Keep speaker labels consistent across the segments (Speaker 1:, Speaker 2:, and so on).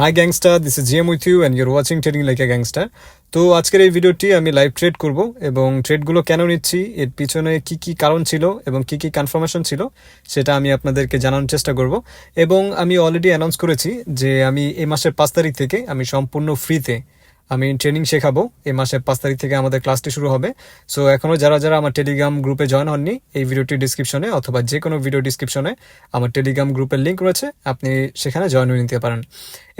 Speaker 1: Hi gangster this is GM with you and you're watching trading like a gangster তো আজকের এই ভিডিওটি আমি লাইভ ট্রেড করব এবং ট্রেডগুলো কেন নিচ্ছি, এর পিছনে কি কি কারণ ছিল এবং কি কি কনফার্মেশন ছিল সেটা আমি আপনাদেরকে জানানোর চেষ্টা করব। এবং আমি অলরেডি অ্যানাউন্স করেছি যে আমি এই মাসের পাঁচ তারিখ থেকে আমি সম্পূর্ণ ফ্রিতে আমি ট্রেনিং শেখাবো। এই মাসের পাঁচ তারিখ থেকে আমাদের ক্লাসটি শুরু হবে। সো এখনও যারা যারা আমার টেলিগ্রাম গ্রুপে জয়েন হননি, এই ভিডিওটি ডিসক্রিপশনে অথবা যে কোনো ভিডিও ডিসক্রিপশনে আমার টেলিগ্রাম গ্রুপের লিঙ্ক রয়েছে, আপনি সেখানে জয়েন হয়ে নিতে পারেন।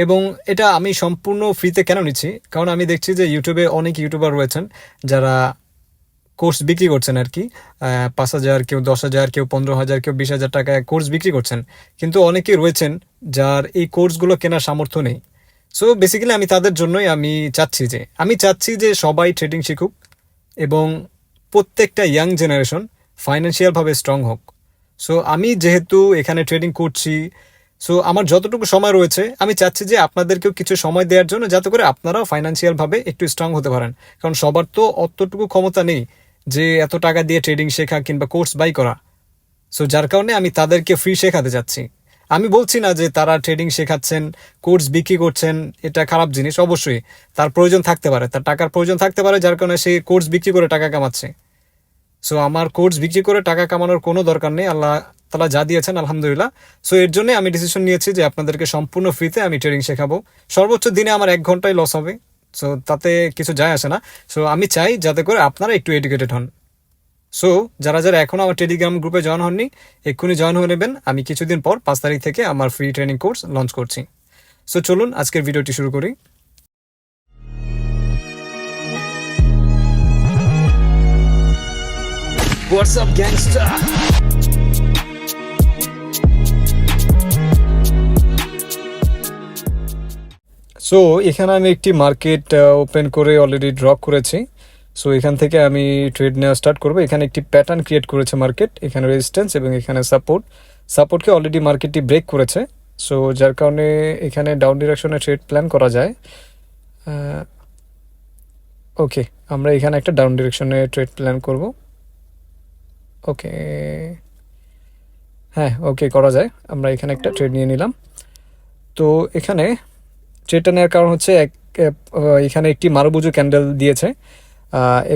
Speaker 1: এবং এটা আমি সম্পূর্ণ ফ্রিতে কেন নিচ্ছি? কারণ আমি দেখছি যে ইউটিউবে অনেক ইউটিউবার রয়েছেন, যারা কোর্স বিক্রি করছেন আর কি। পাঁচ হাজার কেউ দশ হাজার, কেউ পনেরো হাজার, কেউ বিশ হাজার টাকায় কোর্স বিক্রি করছেন। কিন্তু অনেকেই রয়েছেন যার এই কোর্সগুলো কেনার সামর্থ্য নেই। সো বেসিক্যালি আমি তাদের জন্যই আমি চাচ্ছি যে, আমি চাচ্ছি যে সবাই ট্রেডিং শিখুক এবং প্রত্যেকটা ইয়াং জেনারেশন ফাইন্যান্সিয়ালভাবে স্ট্রং হোক। সো আমি যেহেতু এখানে ট্রেডিং করছি সো আমার যতটুকু সময় রয়েছে, আমি চাচ্ছি যে আপনাদেরকেও কিছু সময় দেওয়ার জন্য যাতে করে আপনারাও ফাইন্যান্সিয়ালভাবে একটু স্ট্রং হতে পারেন। কারণ সবার তো অতটুকু ক্ষমতা নেই যে এত টাকা দিয়ে ট্রেডিং শেখা কিংবা কোর্স বাই করা। সো যার কারণে আমি তাদেরকে ফ্রি শেখাতে যাচ্ছি আমি বলছি না যে তারা ট্রেডিং শেখাচ্ছেন কোর্স বিক্রি করছেন, এটা খারাপ জিনিস, অবশ্যই। তার প্রয়োজন থাকতে পারে, তার টাকার প্রয়োজন থাকতে পারে, যার কারণে সে কোর্স বিক্রি করে টাকা কামাচ্ছে। সো আমার কোর্স বিক্রি করে টাকা কামানোর কোনো দরকার নেই, আল্লাহ তালা যা দিয়েছেন, আলহামদুলিল্লাহ। সো এর জন্য আমি ডিসিশন নিয়েছি যে আপনাদেরকে সম্পূর্ণ ফ্রিতে আমি ট্রেডিং শেখাবো। সর্বোচ্চ দিনে আমার এক ঘন্টায় লস হবে সো তাতে কিছু যায় আসে না। সো আমি চাই যাতে করে আপনারা একটু এডুকেটেড হন। সো যারা যারা এখনও আমার টেলিগ্রাম গ্রুপে জয়েন হননি এক্ষুনি জয়েন হয়ে নেবেন। আমি কিছুদিন পর পাঁচ তারিখ থেকে আমার ফ্রি ট্রেনিং কোর্স লঞ্চ করছি। সো চলুন আজকের ভিডিওটি শুরু করি। সো এখানে আমি একটি মার্কেট ওপেন করে অলরেডি ড্রপ করেছি। সো এখান থেকে আমি ট্রেড নেওয়া স্টার্ট করব। এখানে একটি প্যাটার্ন ক্রিয়েট করেছে মার্কেট এখানে রেজিস্ট্যান্স এবং এখানে সাপোর্ট সাপোর্টকে অলরেডি মার্কেটটি ব্রেক করেছে। সো যার কারণে এখানে ডাউন ডিরেকশনে ট্রেড প্ল্যান করা যায়। ওকে আমরা এখানে একটা ডাউন ডিরেকশনে ট্রেড প্ল্যান করব। ওকে হ্যাঁ ওকে করা যায়। আমরা এখানে একটা ট্রেড নিয়ে নিলাম। তো, এখানে ট্রেডটা নেওয়ার কারণ হচ্ছে এক এখানে একটি মারুবুজু ক্যান্ডেল দিয়েছে।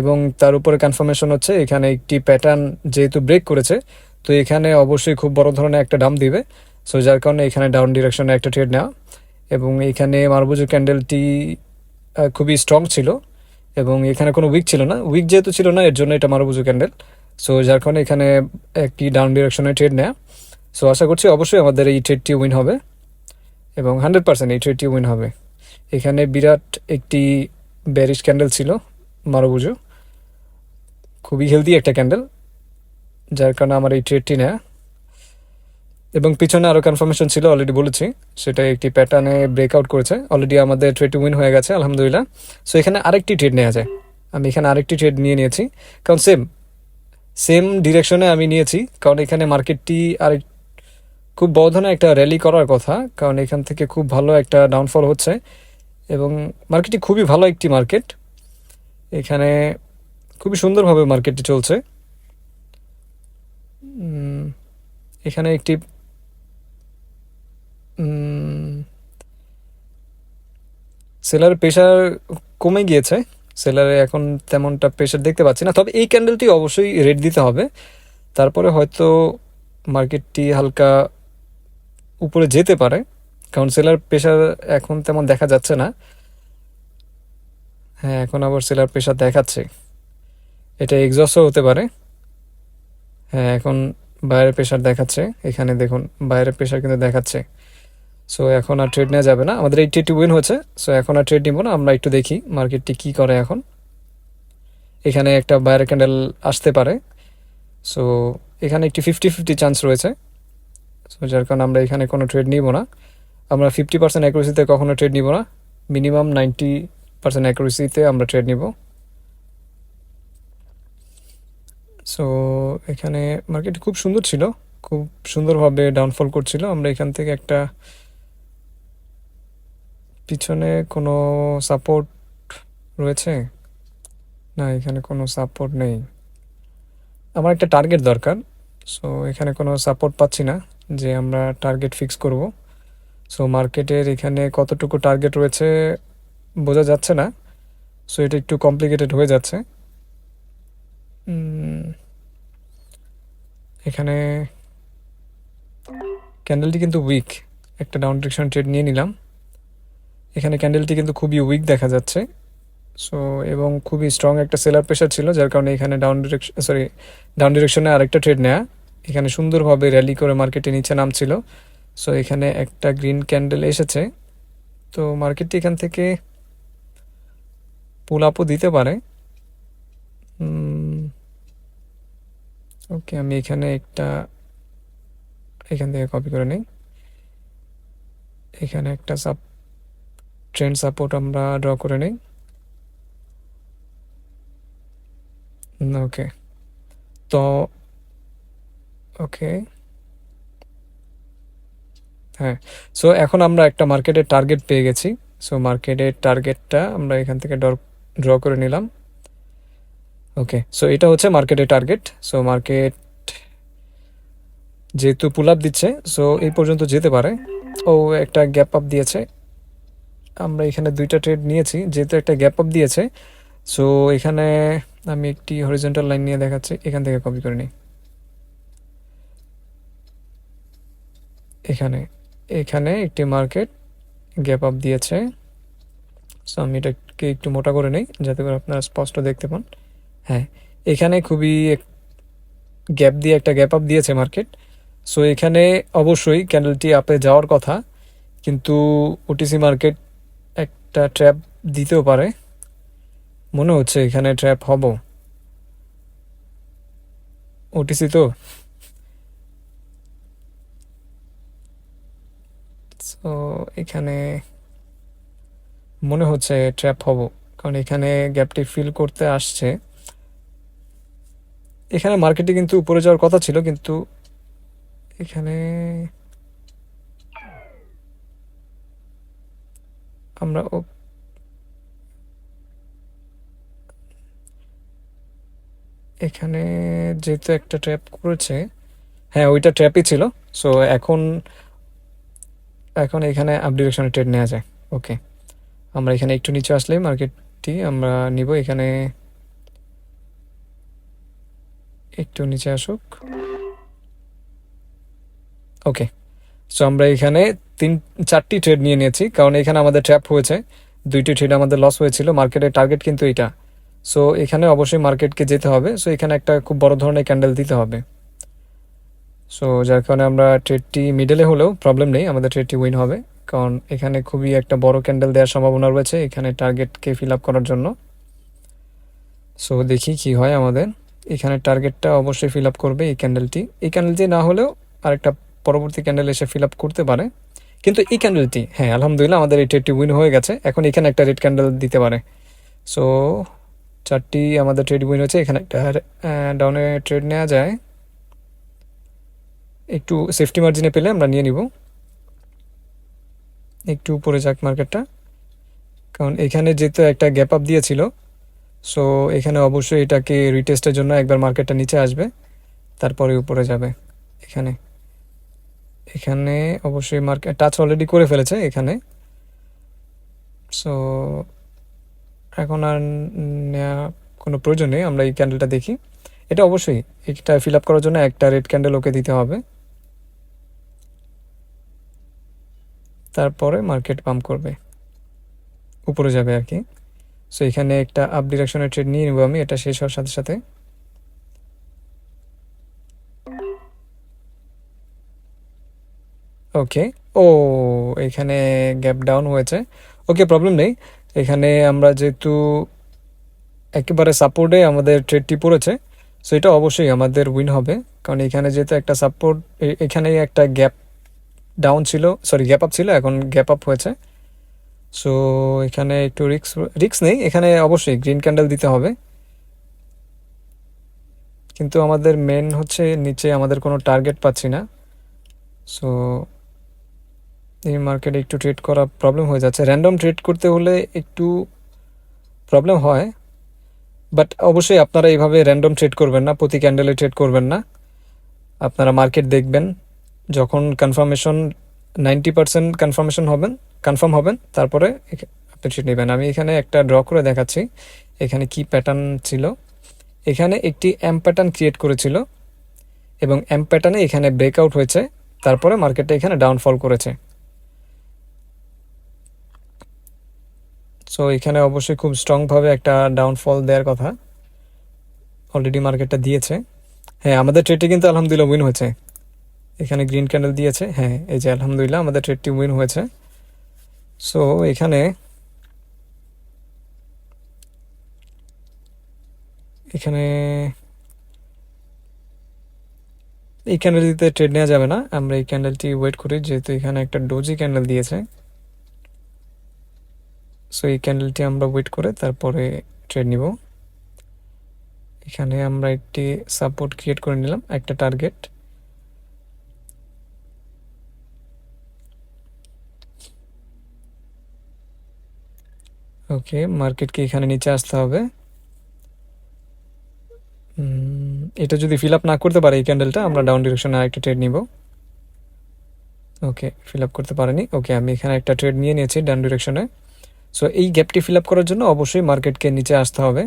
Speaker 1: এবং তার উপরে কনফার্মেশন হচ্ছে, এখানে একটি প্যাটার্ন যেহেতু ব্রেক করেছে, তো এখানে অবশ্যই খুব বড় ধরনের একটা ডাম দিবে। সো যার কারণে এখানে ডাউন ডিরেকশনে একটা ট্রেড নেওয়া। এবং এখানে মারুবুজু ক্যান্ডেলটি খুবই স্ট্রং ছিল। এবং এখানে কোনো উইক ছিল না। উইক যেহেতু ছিল না, এর জন্য এটা মারুবুজু ক্যান্ডেল সো যার কারণে এখানে একটি ডাউন ডিরেকশনে ট্রেড নেওয়া সো আশা করছি অবশ্যই আমাদের এই ট্রেডটি উইন হবে। এবং হান্ড্রেড পার্সেন্ট এই ট্রেডটি উইন হবে। এখানে বিরাট একটি ব্যারিশ ক্যান্ডেল ছিল। মারুবুজু। খুবই হেলদি একটা ক্যান্ডেল যার কারণে আমার এই ট্রেডটি নেয়া। এবং পিছনে আরও কনফার্মেশন ছিল অলরেডি বলেছি সেটা একটি প্যাটার্নে ব্রেকআউট করেছে। অলরেডি আমাদের ট্রেডটি উইন হয়ে গেছে, আলহামদুলিল্লাহ। সো এখানে আরেকটি ট্রেড নেওয়া যায়। আমি এখানে আরেকটি ট্রেড নিয়ে নিয়েছি। কারণ সেম সেম ডিরেকশনে আমি নিয়েছি, কারণ এখানে মার্কেটটি আরেক খুব বড় ধরনের একটা র্যালি করার কথা, কারণ এখান থেকে খুব ভালো একটা ডাউনফল হচ্ছে। এবং মার্কেটটি খুবই ভালো একটি মার্কেট এখানে খুবই সুন্দরভাবে মার্কেটটি চলছে। এখানে একটি সেলার প্রেশার কমে গিয়েছে। সেলারে এখন তেমনটা প্রেশার দেখতে পাচ্ছি না। তবে এই ক্যান্ডেলটি অবশ্যই রেড দিতে হবে। তারপরে হয়তো মার্কেটটি হালকা উপরে যেতে পারে। কারণ সেলার প্রেশার এখন তেমন দেখা যাচ্ছে না। হ্যাঁ এখন আবার সেলার প্রেশার দেখাচ্ছে। এটা এক্সস্টও হতে পারে। হ্যাঁ এখন বাইরের প্রেশার দেখাচ্ছে। এখানে দেখুন, বাইরের প্রেশার কিন্তু দেখাচ্ছে। সো এখন আর ট্রেড নেওয়া যাবে না। আমাদের এই ট্রেডটি উইন হয়েছে। সো এখন আর ট্রেড নিব না। আমরা একটু দেখি মার্কেটটি কি করে এখন। এখানে একটা বাইরের ক্যান্ডেল আসতে পারে। সো এখানে একটি ফিফটি ফিফটি চান্স রয়েছে। সো যার কারণে আমরা এখানে কোনো ট্রেড নিব না। আমরা ফিফটি পার্সেন্ট অ্যাকুরেসিতে কখনো ট্রেড নিব না। মিনিমাম নাইনটি পার্সেন্ট অ্যাকুরেসিতে আমরা ট্রেড নিব। সো এখানে মার্কেট খুব সুন্দর ছিল, খুব সুন্দরভাবে ডাউনফল করছিল। আমরা এখান থেকে একটা পিছনে কোনো সাপোর্ট রয়েছে? না, এখানে কোনো সাপোর্ট নেই। আমার একটা টার্গেট দরকার সো এখানে কোনো সাপোর্ট পাচ্ছি না, যে আমরা টার্গেট ফিক্স করব। সো মার্কেটের এখানে কতটুকু টার্গেট রয়েছে? বোঝা যাচ্ছে না সো এটা একটু কমপ্লিকেটেড হয়ে যাচ্ছে। এখানে ক্যান্ডেলটি কিন্তু উইক একটা ডাউন ডিরেকশন ট্রেড নিয়ে নিলাম। এখানে ক্যান্ডেলটি কিন্তু খুবই উইক দেখা যাচ্ছে। সো এবং খুবই স্ট্রং একটা সেলার প্রেশার ছিল, যার কারণে এখানে ডাউন ডিরেকশন সরি ডাউন ডিরেকশনে আরেকটা ট্রেড নেওয়া এখানে সুন্দরভাবে র্যালি করে মার্কেটে নিচে নামছিল। সো এখানে একটা গ্রিন ক্যান্ডেল এসেছে। তো মার্কেটটি এখান থেকে পুল আপও দিতে পারে। ওকে আমি এখানে একটা, এখান থেকে কপি করে নিই। এখানে একটা সাপ ট্রেন্ড সাপোর্ট আমরা ড্র করে নিই। ওকে তো ওকে হ্যাঁ সো এখন আমরা একটা মার্কেটের টার্গেট পেয়ে গেছি। সো মার্কেটের টার্গেটটা আমরা এখান থেকে ড্র ড্র করে নিলাম। ওকে সো এটা হচ্ছে মার্কেটের টার্গেট সো মার্কেট যেহেতু পুল আপ দিচ্ছে সো এই পর্যন্ত যেতে পারে। ও একটা গ্যাপ আপ দিয়েছে। আমরা এখানে দুইটা ট্রেড নিয়েছি, যেহেতু একটা গ্যাপ আপ দিয়েছে। সো এখানে আমি একটি হরিজেন্টাল লাইন নিয়ে দেখাচ্ছি, এখান থেকে কপি করে নিই। এখানে এখানে একটি মার্কেট গ্যাপ আপ দিয়েছে। সো আমি এটাকে একটু মোটা করে নিই, যাতে করে আপনারা স্পষ্ট দেখতে পান। হ্যাঁ এখানে খুবই গ্যাপ দিয়ে একটা গ্যাপ আপ দিয়েছে মার্কেট। সো এখানে অবশ্যই ক্যান্ডেলটি আপে যাওয়ার কথা, কিন্তু ওটিসি মার্কেট একটা ট্র্যাপ দিতেও পারে। মনে হচ্ছে এখানে ট্র্যাপ হব। ওটিসি তো? সো এখানে মনে হচ্ছে ট্র্যাপ হব। কারণ এখানে গ্যাপটি ফিল করতে আসছে। এখানে মার্কেটে কিন্তু উপরে যাওয়ার কথা ছিল, কিন্তু এখানে আমরা ও- এখানে যেহেতু একটা ট্র্যাপ করেছে হ্যাঁ ওইটা ট্র্যাপই ছিল। সো এখন এখন এখানে আপ ডিরেকশনে ট্রেড নেওয়া যায়। ওকে আমরা এখানে একটু নিচে আসলেই মার্কেটটি আমরা নিব, এখানে একটু নিচে আসুক। ওকে, সো আমরা এখানে তিন, চারটি ট্রেড নিয়ে নিয়েছি, কারণ এখানে আমাদের ট্র্যাপ হয়েছে। দুইটি ট্রেড আমাদের লস হয়েছিল মার্কেটের টার্গেট কিন্তু এটা সো এখানে অবশ্যই মার্কেটকে যেতে হবে, সো এখানে একটা খুব বড় ধরনের ক্যান্ডেল দিতে হবে। সো যার কারণে আমরা ট্রেডটি মিডলে হলেও প্রবলেম নেই, আমাদের ট্রেডটি উইন হবে। কারণ এখানে খুবই একটা বড় ক্যান্ডেল দেওয়ার সম্ভাবনা রয়েছে। এখানে টার্গেটকে ফিল আপ করার জন্য। সো দেখি কি হয় আমাদের। এখানে টার্গেটটা অবশ্যই ফিল আপ করবে এই ক্যান্ডেলটি এই ক্যান্ডেলটি না হলেও আরেকটা পরবর্তী ক্যান্ডেল এসে ফিল আপ করতে পারে। কিন্তু এই ক্যান্ডেলটি হ্যাঁ আলহামদুলিল্লাহ আমাদের এই ট্রেডটি উইন হয়ে গেছে। এখন এখানে একটা রেড ক্যান্ডেল দিতে পারে। সো চারটি আমাদের ট্রেড উইন হয়েছে। এখানে একটা ডাউনে ট্রেড নেওয়া যায়। একটু সেফটি মার্জিনে পেলে আমরা নিয়ে নিব। একটু উপরে যাক মার্কেটটা। কারণ এখানে যেহেতু একটা গ্যাপ আপ দিয়েছিল সো এখানে অবশ্যই এটাকে রিটেস্টের জন্য একবার মার্কেটটা নিচে আসবে, তারপরে উপরে যাবে এখানে। এখানে অবশ্যই মার্কেট টাচ অলরেডি করে ফেলেছে এখানে। সো এখন আর নেওয়া কোনো প্রয়োজন নেই, আমরা এই ক্যান্ডেলটা দেখি। এটা অবশ্যই, এটা ফিল আপ করার জন্য একটা রেড ক্যান্ডেল ওকে দিতে হবে। তারপরে মার্কেট পাম্প করবে। উপরে যাবে আর কি। সো এখানে একটা আপ ডিরেকশনের ট্রেড নিয়ে নেব আমি, এটা শেষ হওয়ার সাথে সাথে। ওকে ও, এখানে গ্যাপ ডাউন হয়েছে। ওকে প্রবলেম নেই। এখানে আমরা যেহেতু একেবারে সাপোর্টে আমাদের ট্রেডটি পড়েছে সো এটা অবশ্যই আমাদের উইন হবে। কারণ এখানে যেহেতু একটা সাপোর্ট এখানেই একটা গ্যাপ ডাউন ছিল সরি গ্যাপ আপ ছিল, এখন গ্যাপ আপ হয়েছে। সো এখানে একটু রিক্স রিক্স নেই, এখানে অবশ্যই গ্রিন ক্যান্ডেল দিতে হবে। কিন্তু আমাদের মেন হচ্ছে নিচে আমাদের কোনো টার্গেট পাচ্ছি না। সো এই মার্কেটে একটু ট্রেড করা প্রবলেম হয়ে যাচ্ছে। র্যান্ডম ট্রেড করতে হলে একটু প্রবলেম হয়। বাট অবশ্যই আপনারা এইভাবে র্যান্ডম ট্রেড করবেন না, প্রতি ক্যান্ডেলে ট্রেড করবেন না। আপনারা মার্কেট দেখবেন। যখন কনফার্মেশন নাইনটি পার্সেন্ট কনফার্মেশন হবেন কনফার্ম হবেন, তারপরে আপনি ট্রেড নেবেন। আমি এখানে একটা ড্র করে দেখাচ্ছি। এখানে কি প্যাটার্ন ছিল? এখানে একটি অ্যাম প্যাটার্ন ক্রিয়েট করেছিল এবং এম প্যাটার্নে এখানে ব্রেকআউট হয়েছে, তারপরে মার্কেটটা এখানে ডাউনফল করেছে। সো এখানে অবশ্যই খুব স্ট্রংভাবে একটা ডাউনফল দেওয়ার কথা। অলরেডি মার্কেটটা দিয়েছে। হ্যাঁ আমাদের ট্রেডটি কিন্তু আলহামদুলিল্লাহ উইন হয়েছে। এখানে গ্রিন ক্যান্ডেল দিয়েছে। হ্যাঁ এই যে আলহামদুলিল্লাহ আমাদের ট্রেডটি উইন হয়েছে। সো এখানে এখানে এই ক্যান্ডেলটিতে ট্রেড নেওয়া যাবে না। আমরা এই ক্যান্ডেলটি ওয়েট করি, যেহেতু এখানে একটা ডোজি ক্যান্ডেল দিয়েছে। সো এই ক্যান্ডেলটি আমরা ওয়েট করে তারপরে ট্রেড নিব। এখানে আমরা একটি সাপোর্ট ক্রিয়েট করে নিলাম, একটা টার্গেট ওকে মার্কেটকে এখানে নিচে আসতে হবে। এটা যদি ফিল আপ না করতে পারে এই ক্যান্ডেলটা আমরা ডাউন ডিরেকশনে আরেকটা ট্রেড নিব। ওকে ফিল আপ করতে পারেনি। ওকে আমি এখানে একটা ট্রেড নিয়ে নিয়েছি ডাউন ডিরেকশনে সো এই গ্যাপটি ফিল আপ করার জন্য অবশ্যই মার্কেটকে নিচে আসতে হবে।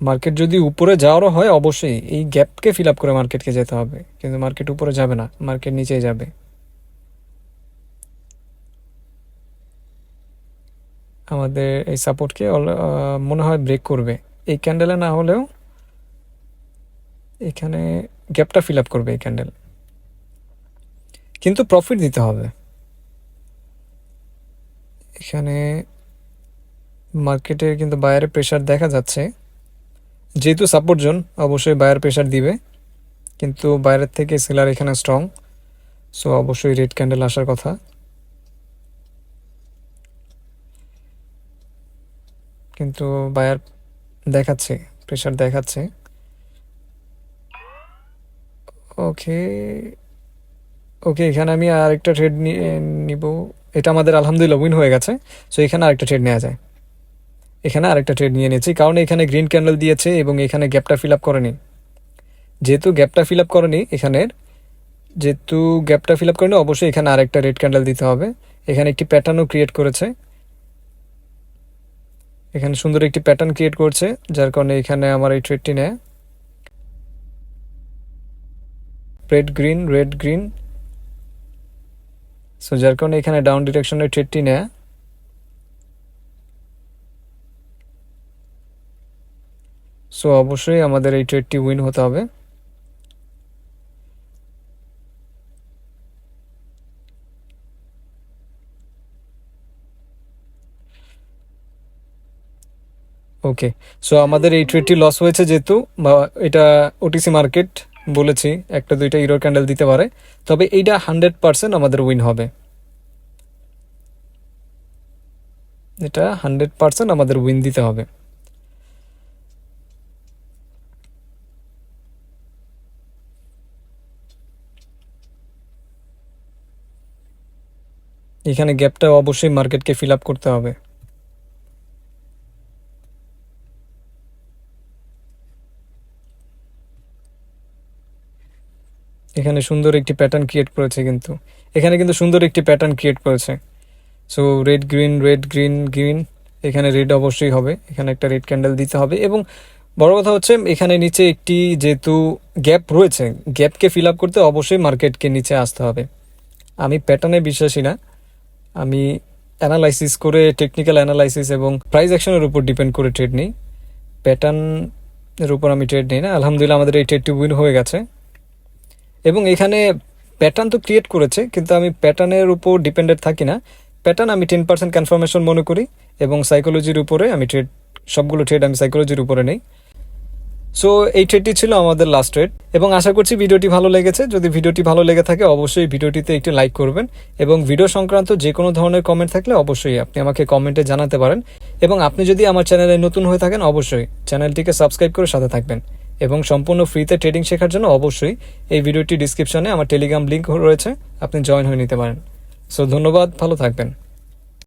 Speaker 1: মার্কেট যদি উপরে যাওয়ারও হয়, অবশ্যই এই গ্যাপকে ফিল আপ করে মার্কেটকে যেতে হবে। কিন্তু মার্কেট উপরে যাবে না মার্কেট নিচেই যাবে। আমাদের এই সাপোর্টকে মনে হয় ব্রেক করবে। এই ক্যান্ডেলে না হলেও এখানে গ্যাপটা ফিল আপ করবে এই ক্যান্ডেল কিন্তু প্রফিট দিতে হবে। এখানে মার্কেটে কিন্তু বায়ারের প্রেশার দেখা যাচ্ছে। যেহেতু সাপোর্ট জোন অবশ্যই বায়ার প্রেশার দিবে। কিন্তু বাইরের থেকে সেলার এখানে স্ট্রং সো অবশ্যই রেড ক্যান্ডেল আসার কথা। কিন্তু বায়ার দেখাচ্ছে প্রেশার দেখাচ্ছে। ওকে ওকে এখানে আমি আরেকটা ট্রেড নিয়ে নিব। এটা আমাদের আলহামদুলিল্লাহ উইন হয়ে গেছে সো এখানে আরেকটা ট্রেড নেওয়া যায়। এখানে আরেকটা ট্রেড নিয়ে নিয়েছি, কারণ এখানে গ্রিন ক্যান্ডেল দিয়েছে এবং এখানে গ্যাপটা ফিল আপ করেনি। যেহেতু গ্যাপটা ফিল আপ করেনি, এখানের, যেহেতু গ্যাপটা ফিল আপ করেনি, অবশ্যই এখানে আরেকটা রেড ক্যান্ডেল দিতে হবে। এখানে একটি প্যাটার্নও ক্রিয়েট করেছে। এখানে সুন্দর একটি প্যাটার্ন ক্রিয়েট করছে, যার কারণে এখানে আমার এই ট্রেডটি নেয়। Red green red green so যার কারণে এখানে ডাউন ডিরেকশনের ট্রেডটি নেয়। সো অবশ্যই আমাদের এই ট্রেডটি উইন হতে হবে। ওকে সো আমাদের এই ট্রেডটি লস হয়েছে যেহেতু, বা এটা ওটিসি মার্কেট বলেছি, একটা দুইটা ইরো ক্যান্ডেল দিতে পারে। তবে এইটা হান্ড্রেড পার্সেন্ট আমাদের উইন হবে। এটা হান্ড্রেড পার্সেন্ট আমাদের উইন দিতে হবে। এখানে গ্যাপটা অবশ্যই মার্কেটকে ফিল আপ করতে হবে। এখানে সুন্দর একটি প্যাটার্ন ক্রিয়েট করেছে কিন্তু। এখানে কিন্তু সুন্দর একটি প্যাটার্ন ক্রিয়েট করেছে। So red green red green green এখানে রেড অবশ্যই হবে। এখানে একটা রেড ক্যান্ডেল দিতে হবে এবং বড় কথা হচ্ছে, এখানে নিচে একটি যেহেতু গ্যাপ রয়েছে গ্যাপকে ফিল আপ করতে অবশ্যই মার্কেটকে নিচে আসতে হবে। আমি প্যাটার্নে বিশ্বাসী না। আমি অ্যানালাইসিস করে টেকনিক্যাল অ্যানালাইসিস এবং প্রাইস অ্যাকশনের উপর ডিপেন্ড করে ট্রেড নিই। প্যাটার্নের উপর আমি ট্রেড নিই না। আলহামদুলিল্লাহ, আমাদের এই ট্রেডটি উইন হয়ে গেছে। এবং এখানে প্যাটার্ন তো ক্রিয়েট করেছে, কিন্তু আমি প্যাটার্নের উপর ডিপেন্ডেড থাকি না। প্যাটার্ন আমি টেন পার্সেন্ট কনফার্মেশন মনে করি এবং সাইকোলজির উপরে আমি ট্রেড সবগুলো ট্রেড আমি সাইকোলজির উপরে নেই। সো এই ট্রেডটি ছিল আমাদের লাস্ট ট্রেড এবং আশা করছি ভিডিওটি ভালো লেগেছে। যদি ভিডিওটি ভালো লেগে থাকে, অবশ্যই ভিডিওটিতে একটি লাইক করবেন এবং ভিডিও সংক্রান্ত যে কোনো ধরনের কমেন্ট থাকলে অবশ্যই আপনি আমাকে কমেন্টে জানাতে পারেন। এবং আপনি যদি আমার চ্যানেলে নতুন হয়ে থাকেন, অবশ্যই চ্যানেলটিকে সাবস্ক্রাইব করে সাথে থাকবেন। এবং সম্পূর্ণ ফ্রিতে ট্রেডিং শেখার জন্য অবশ্যই এই ভিডিওটি ডিসক্রিপশনে আমার টেলিগ্রাম লিঙ্ক রয়েছে। আপনি জয়েন হয়ে নিতে পারেন। সো ধন্যবাদ, ভালো থাকবেন।